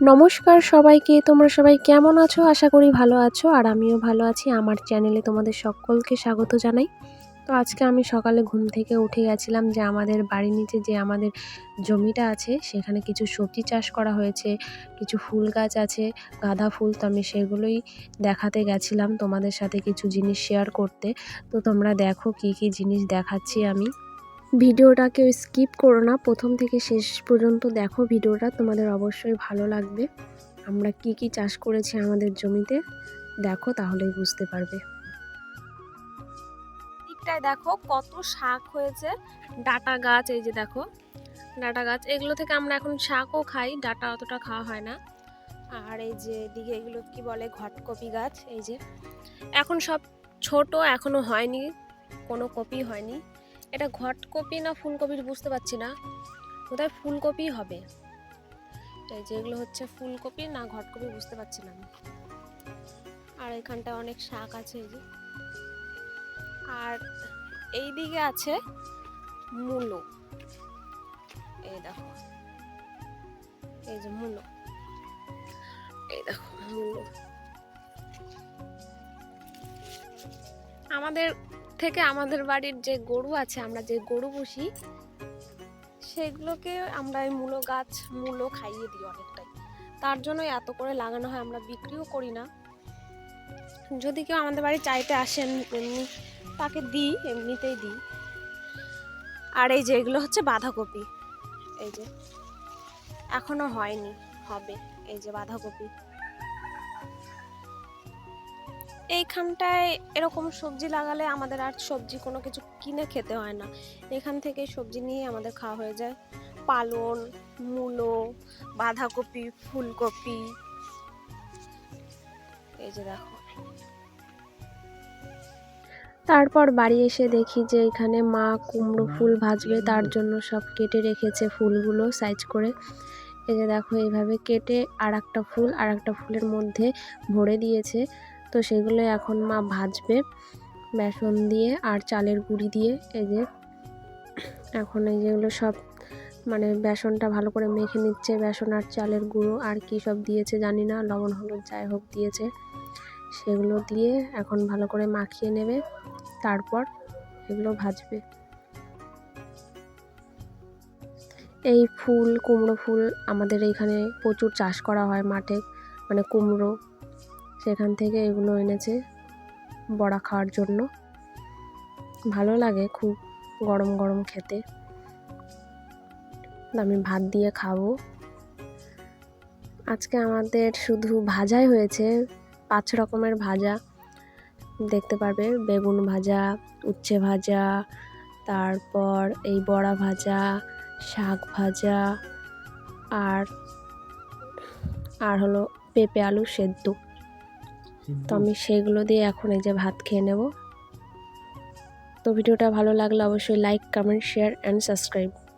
নমস্কার সবাইকে, তোমরা সবাই কেমন আছো? আশা করি ভালো আছো, আর আমিও ভালো আছি। আমার চ্যানেলে তোমাদের সকলকে স্বাগত জানাই। তো আজকে আমি সকালে ঘুম থেকে উঠে গেছিলাম যে আমাদের বাড়ির নিচে যে আমাদের জমিটা আছে, সেখানে কিছু সবজি চাষ করা হয়েছে, কিছু ফুল গাছ আছে, গাঁদা ফুল, তো আমি সেগুলোই দেখাতে গেছিলাম তোমাদের সাথে কিছু জিনিস শেয়ার করতে। তো তোমরা দেখো কি কি জিনিস দেখাচ্ছি আমি। ভিডিওটাকে স্কিপ করো না, প্রথম থেকে শেষ পর্যন্ত দেখো ভিডিওটা, তোমাদের অবশ্যই ভালো লাগবে। আমরা কি কি চাষ করেছি আমাদের জমিতে, দেখো তাহলেই বুঝতে পারবে। দিকটায় দেখো কত শাক হয়েছে, ডাটা গাছ, এই যে দেখো, ডাটা গাছ, এগুলো থেকে আমরা এখন শাকও খাই, ডাটা অতটা খাওয়া হয় না। আর এই যে দিকে এগুলো কি বলে, ঘটকপি গাছ, এই যে। এখন সব ছোট, এখনও হয়নি, কোনো কপি হয়নি। এটা ঘটকপি না ফুলকপির বুঝতে পারছি না। বোধহয় ফুলকপি হবে? এই যেগুলো হচ্ছে ফুলকপি না ঘটকপি বুঝতে পারছি না আর এখানটা অনেক শাক আছে এই যে। আর এই দিকে আছে মূলো। এই দেখো। এই যে মূলো। এই দেখো মূলো। আমাদের থেকে আমাদের বাড়ির যে গরু আছে, আমরা যে গরু পুষি, সেগুলোকে আমরা এই মূলো গাছ, মূলো খাইয়ে দিই অনেকটাই। তার জন্য এত করে লাগানো হয়, আমরা বিক্রিও করি না। যদি কেউ আমাদের বাড়ি চাইতে আসেন এমনি তাকে দিই, এমনিতেই দিই। আর এই যে এগুলো হচ্ছে বাঁধাকপি। এই যে, এখনও হয়নি, হবে। এই যে বাঁধাকপি। এইখানটায় এরকম সবজি লাগালে আমাদের আর সবজি কোনো কিছু কিনে খেতে হয় না। এখান থেকে সবজি নিয়ে আমাদের খাওয়া হয়ে যায়। পালন, মূলো, বাঁধাকপি, ফুলকপি। এই যে দেখো। তারপর বাড়ি এসে দেখি যে এখানে মা কুমড়ো ফুল ভাজবে, তার জন্য সব কেটে রেখেছে ফুলগুলো সাইজ করে। এই যে দেখো, এইভাবে কেটে আর একটা ফুল আর একটা ফুলের মধ্যে ভরে দিয়েছে। তো সেগুলো এখন মা ভাজবে বেসন দিয়ে আর চালের গুঁড়ি দিয়ে, এই যে। এখন এই যেগুলো সব মানে বেসনটা ভালো করে মেখে নিচ্ছে, বেসন আর চালের গুঁড়ো আর কি সব দিয়েছে জানি না, লবণ, হলুদ যাই হোক দিয়েছে। সেগুলো দিয়ে এখন ভালো করে মাখিয়ে নেবে, তারপর এগুলো ভাজবে। এই ফুল, কুমড়ো ফুল আমাদের এইখানে প্রচুর চাষ করা হয় মাঠে মানে কুমড়ো সেখান থেকে এগুলো এনেছে বড়া খাওয়ার জন্য। ভালো লাগে খুব গরম গরম খেতে। আমি ভাত দিয়ে খাব। আজকে আমাদের শুধু ভাজাই হয়েছে, পাঁচ রকমের ভাজা। দেখতে পারবে, বেগুন ভাজা, উচ্ছে ভাজা, তারপর এই বড়া ভাজা, শাক ভাজা, আর আর হলো পেঁপে আলু সেদ্ধ। তো আমি সেগুলো দিয়ে এখন এই যে ভাত খেয়ে নেব। তো ভিডিওটা ভালো লাগলে অবশ্যই like comment share and subscribe